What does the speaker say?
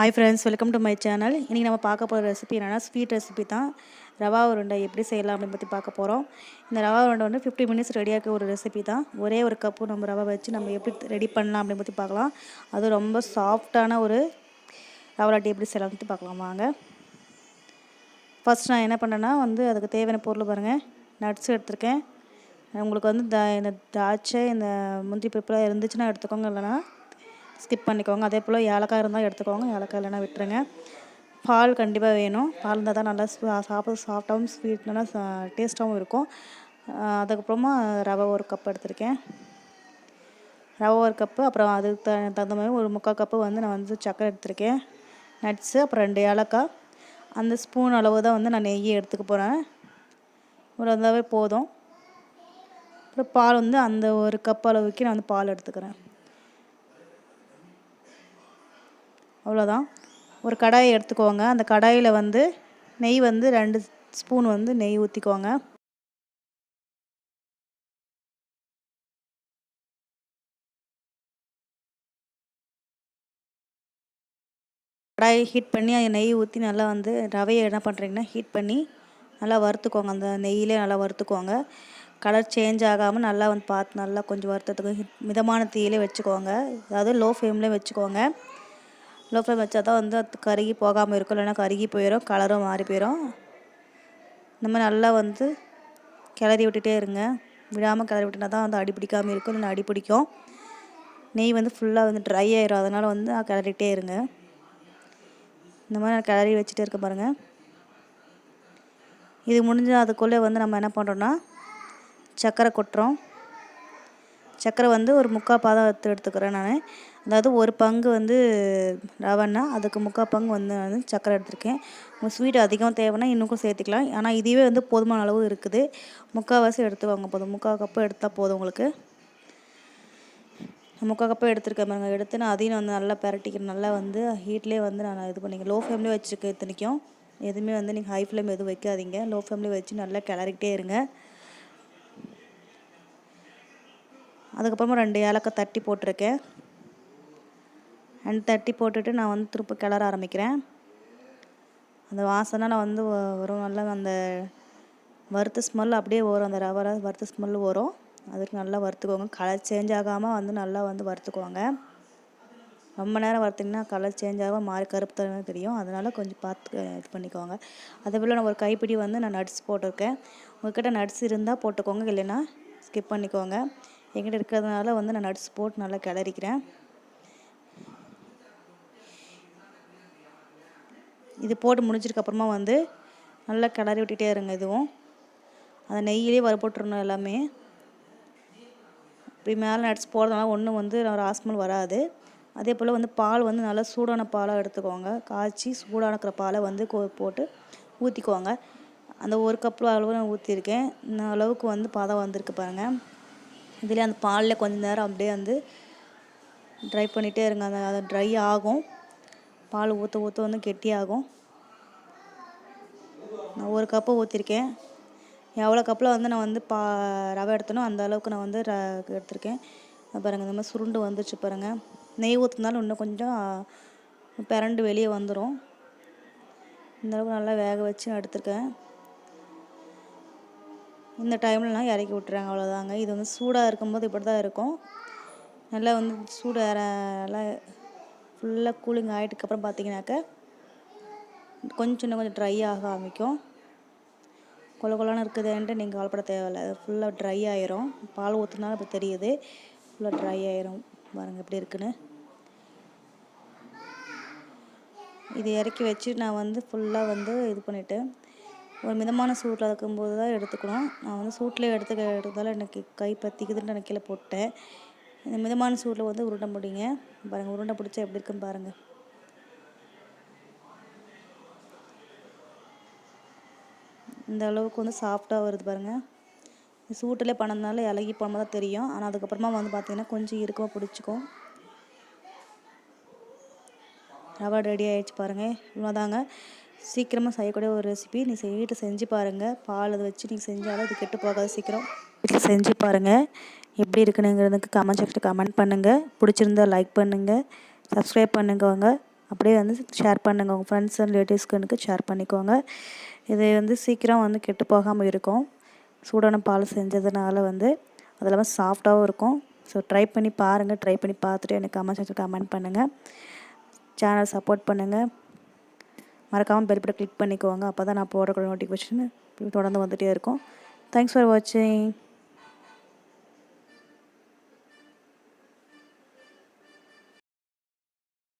Hi friends welcome to my channel இன்றைக்கி நம்ம பார்க்க போகிற ரெசிபி என்னென்னா ஸ்வீட் ரெசிபி தான். ரவா உருண்டை எப்படி செய்யலாம் அப்படின்னு பற்றி பார்க்க போகிறோம் இந்த ரவா உருண்டை வந்து ஃபிஃப்டி மினிட்ஸ் ரெடியாக ஒரு ரெசிபி தான். ஒரே ஒரு கப்பு நம்ம ரவா வச்சு நம்ம எப்படி ரெடி பண்ணலாம் அப்படின்னு பற்றி பார்க்கலாம். அது ரொம்ப சாஃப்டான ஒரு ரவா லட்டி எப்படி செய்யலாம் பற்றி பார்க்கலாம் வாங்க. ஃபஸ்ட் நான் என்ன பண்ணேன்னா வந்து அதுக்கு தேவையான பொருள் பாருங்கள் நட்ஸ் எடுத்திருக்கேன். உங்களுக்கு வந்து த இந்த திராட்சை இந்த முந்திரி பருப்புலாம் இருந்துச்சுன்னா எடுத்துக்கோங்க. இல்லைன்னா ஸ்கிப் பண்ணிக்கோங்க. அதே போல் ஏலக்காய் இருந்தால் எடுத்துக்கோங்க. ஏலக்காய் இல்லைனா விட்டுருங்க. பால் கண்டிப்பாக வேணும். பால் இருந்தால் தான் நல்லா சாப்பிட சாஃப்டாகவும் ஸ்வீட் நல்லா டேஸ்ட்டாகவும் இருக்கும். அதுக்கப்புறமா ரவை ஒரு கப் எடுத்திருக்கேன். ரவை ஒரு கப்பு அப்புறம் அதுக்கு த தகுந்த மாதிரி ஒரு முக்கால் கப்பு வந்து நான் வந்து சக்கரை எடுத்திருக்கேன். நட்ஸு அப்புறம் ரெண்டு ஏலக்காய். அந்த ஸ்பூன் அளவு தான் வந்து நான் நெய்யை எடுத்துக்க போகிறேன் ஒரு வந்தாவே போதும். அப்புறம் பால் வந்து அந்த ஒரு கப் அளவுக்கு நான் வந்து பால் எடுத்துக்கிறேன். அவ்வளோதான். ஒரு கடாயை எடுத்துக்கோங்க. அந்த கடாயில் வந்து நெய் வந்து ரெண்டு ஸ்பூன் வந்து நெய் ஊற்றிக்கோங்க கடாயை ஹீட் பண்ணி அந்த நெய் ஊற்றி நல்லா வந்து ரவையை என்ன பண்ணுறீங்கன்னா ஹீட் பண்ணி நல்லா வறுத்துக்கோங்க. அந்த நெய்யிலே நல்லா வறுத்துக்கோங்க. கலர் சேஞ்ச் ஆகாமல் நல்லா வந்து பார்த்து நல்லா கொஞ்சம் வறுத்ததுக்கு மிதமான தீயிலே வச்சுக்கோங்க. அதாவது லோ ஃப்ளேம்லேயே வச்சுக்கோங்க. லோ ஃப்ளேம் வச்சா தான் வந்து அது கருகி போகாமல் இருக்கும். இல்லைன்னா கருகி போயிடும் கலரும் மாறி போயிடும் இந்த மாதிரி நல்லா வந்து கிளறி விட்டுட்டே இருங்க. விடாமல் கிளறி விட்டுனா தான் வந்து அடி பிடிக்காமல் இருக்கும் இல்லைன்னா அடி பிடிக்கும். நெய் வந்து ஃபுல்லாக வந்து ட்ரை ஆயிரும். அதனால் வந்து கிளறிட்டே இருங்க. இந்த மாதிரி நான் கிளறி வச்சுட்டே இருக்க பாருங்கள் இது முடிஞ்ச அதுக்குள்ளே வந்து நம்ம என்ன பண்ணுறோன்னா சர்க்கரை கொட்டுறோம். சர்க்கரை வந்து ஒரு முக்கால் பாதம் எடுத்துக்கிறேன் நான். அதாவது ஒரு பங்கு வந்து ரவன்னா அதுக்கு முக்கால் பங்கு வந்து நான் சர்க்கரை எடுத்திருக்கேன். உங்கள் ஸ்வீட் அதிகம் தேவைன்னா இன்னும் சேர்த்துக்கலாம். ஆனால் இதுவே வந்து போதுமான அளவு இருக்குது. முக்கால்வாசி எடுத்துவாங்க போதும். முக்கால் கப்பு எடுத்தால் போதும் உங்களுக்கு. முக்கால் கப்பு எடுத்துருக்கேன் பாருங்க. எடுத்து நான் அதையும் வந்து நல்லா பரட்டிக்கிறேன். நல்லா வந்து ஹீட்லேயே வந்து நான் இது பண்ணிக்கிறேன். லோ ஃப்ளேம்லேயே வச்சுருக்கேன் இத்தனைக்கும். எதுவுமே வந்து நீங்கள் ஹை ஃப்ளேம் எதுவும் வைக்காதீங்க. லோ ஃப்ளேம்லேயே வச்சு நல்லா கிளறிக்கிட்டே இருங்க. அதுக்கப்புறமா ரெண்டு ஏலக்காய் தட்டி போட்டிருக்கேன். ரெண்டு தட்டி போட்டுட்டு நான் வந்து திருப்ப கிளற ஆரம்பிக்கிறேன். அந்த வாசனால் நான் வந்து வரும். நல்லா அந்த வறுத்த ஸ்மெல் அப்படியே வரும். அந்த ரவரை வறுத்த ஸ்மெல் வரும். அதுக்கு நல்லா வறுத்துக்கோங்க. கலர் சேஞ்ச் ஆகாமல் வந்து நல்லா வந்து வறுத்துக்குவாங்க ரொம்ப நேரம் வறுத்திங்கன்னா கலர் சேஞ்ச் ஆகாமல் மாறி கருப்பு தரமே தெரியும். அதனால் கொஞ்சம் பார்த்து இது பண்ணிக்கோங்க. அதே போல் நான் ஒரு கைப்பிடி வந்து நான் நட்ஸ் போட்டிருக்கேன். உங்கள்கிட்ட நட்ஸ் இருந்தால் போட்டுக்கோங்க. இல்லைன்னா ஸ்கிப் பண்ணிக்கோங்க. எங்கிட்ட இருக்கிறதுனால வந்து நான் நட்ஸ் போட்டு நல்லா கிளறிக்கிறேன். இது போட்டு முடிஞ்சதுக்கப்புறமா வந்து நல்லா கிளறி விட்டுட்டே இருங்க இதுவும். அந்த நெய்யிலே வறுபட்டுருணும் எல்லாமே. இப்படி மேலே நட்ஸ் போடுறதுனால ஒன்றும் வந்து ஒரு ஆஸ்மல் வராது. அதே போல் வந்து பால் வந்து நல்லா சூடான பாலாக எடுத்துக்கோங்க. காய்ச்சி சூடான பாலை வந்து போட்டு ஊற்றிக்குவாங்க அந்த ஒரு கப்பில் அளவு நான் ஊற்றிருக்கேன் இந்த அளவுக்கு வந்து பதம் வந்திருக்கு பாருங்கள் இதுலேயே அந்த பாலில் கொஞ்சம் நேரம் அப்படியே வந்து ட்ரை பண்ணிகிட்டே இருங்க. அந்த அது ட்ரை ஆகும். பால் ஊற்ற ஊற்ற வந்து கெட்டியாகும். நான் ஒரு கப்பு ஊற்றிருக்கேன் எவ்வளோ கப்பில் வந்து நான் வந்து பா ரவை எடுத்தனோ அந்த அளவுக்கு நான் வந்து ர எடுத்திருக்கேன். பாருங்கள் இந்த மாதிரி சுருண்டு வந்துச்சு பாருங்கள் நெய் ஊற்றுனாலும் இன்னும் கொஞ்சம் பிறண்டு வெளியே வந்துடும் இந்தளவுக்கு நல்லா வேக வச்சு எடுத்திருக்கேன். இந்த டைம்லலாம் இறக்கி விட்டுறாங்க அவ்வளோதாங்க இது வந்து சூடாக இருக்கும்போது இப்படி தான் இருக்கும். நல்லா வந்து சூடு நல்லா ஃபுல்லாக கூலிங் ஆகிட்டுக்கப்புறம் பார்த்தீங்கன்னாக்க கொஞ்சம் இன்னும் கொஞ்சம் ட்ரை ஆக ஆரம்பிக்கும். கொல கொலான்னு இருக்குதுன்ட்டு நீங்கள் கவலைப்பட தேவையில்லை. ஃபுல்லாக ட்ரை ஆயிரும். பால் ஊற்றுனாலும் இப்போ தெரியுது. ஃபுல்லாக ட்ரை ஆயிரும். பாருங்கள் எப்படி இருக்குன்னு. இது இறக்கி வச்சு நான் வந்து ஃபுல்லாக வந்து இது பண்ணிவிட்டு ஒரு மிதமான சூட்டில் இருக்கும்போது தான் எடுத்துக்கணும். நான் வந்து சூட்டில் எடுத்துக்க எடுத்தாலும் எனக்கு கை பற்றிக்குதுன்னு நான் கீழே போட்டேன். இந்த மிதமான சூட்டில் வந்து உருண்டை முடிங்க பாருங்கள் உருண்டை பிடிச்சா எப்படி இருக்குன்னு பாருங்கள் இந்த அளவுக்கு வந்து சாஃப்டாக வருது பாருங்கள் சூட்டிலே பண்ணதுனால இலகி போன தான் தெரியும். ஆனால் அதுக்கப்புறமா வந்து பார்த்திங்கன்னா கொஞ்சம் இறுக்கமாக பிடிச்சிக்கும். ரவா ரெடி ஆகிடுச்சு பாருங்கள் இவ்வளோதாங்க சீக்கிரமாக செய்யக்கூடிய ஒரு ரெசிபி நீ வீட்டில் செஞ்சு பாருங்கள் பால் அதை வச்சு நீங்கள் செஞ்சாலும் அது கெட்டு போகாது சீக்கிரம். வீட்டில் செஞ்சு பாருங்கள் எப்படி இருக்குனுங்கிறதுக்கு கமெண்ட் செக்ஷன் கமெண்ட் பண்ணுங்கள் பிடிச்சிருந்தா லைக் பண்ணுங்கள் சப்ஸ்கிரைப் பண்ணுங்க அப்படியே வந்து ஷேர் பண்ணுங்கள் உங்கள் ஃப்ரெண்ட்ஸ் அண்ட் ரிலேட்டிவ்ஸ்க்கு ஷேர் பண்ணிக்கோங்க. இது வந்து சீக்கிரம் வந்து கெட்டு போகாமல் இருக்கும். சூடான பால் செஞ்சதுனால வந்து அது இல்லாமல் சாஃப்டாகவும் இருக்கும். ஸோ ட்ரை பண்ணி பாருங்கள் ட்ரை பண்ணி பார்த்துட்டு எனக்கு கமெண்ட் செக்ஷன் கமெண்ட் பண்ணுங்கள் சேனல் சப்போர்ட் பண்ணுங்கள் மறக்காமல் பெல் பட்டன் கிளிக் பண்ணிக்கோங்க. அப்போ தான் நான் போடுற நோட்டிஃபிகேஷன் தொடர்ந்து வந்துகிட்டே இருக்கும். தேங்க்ஸ் ஃபார் வாட்சிங்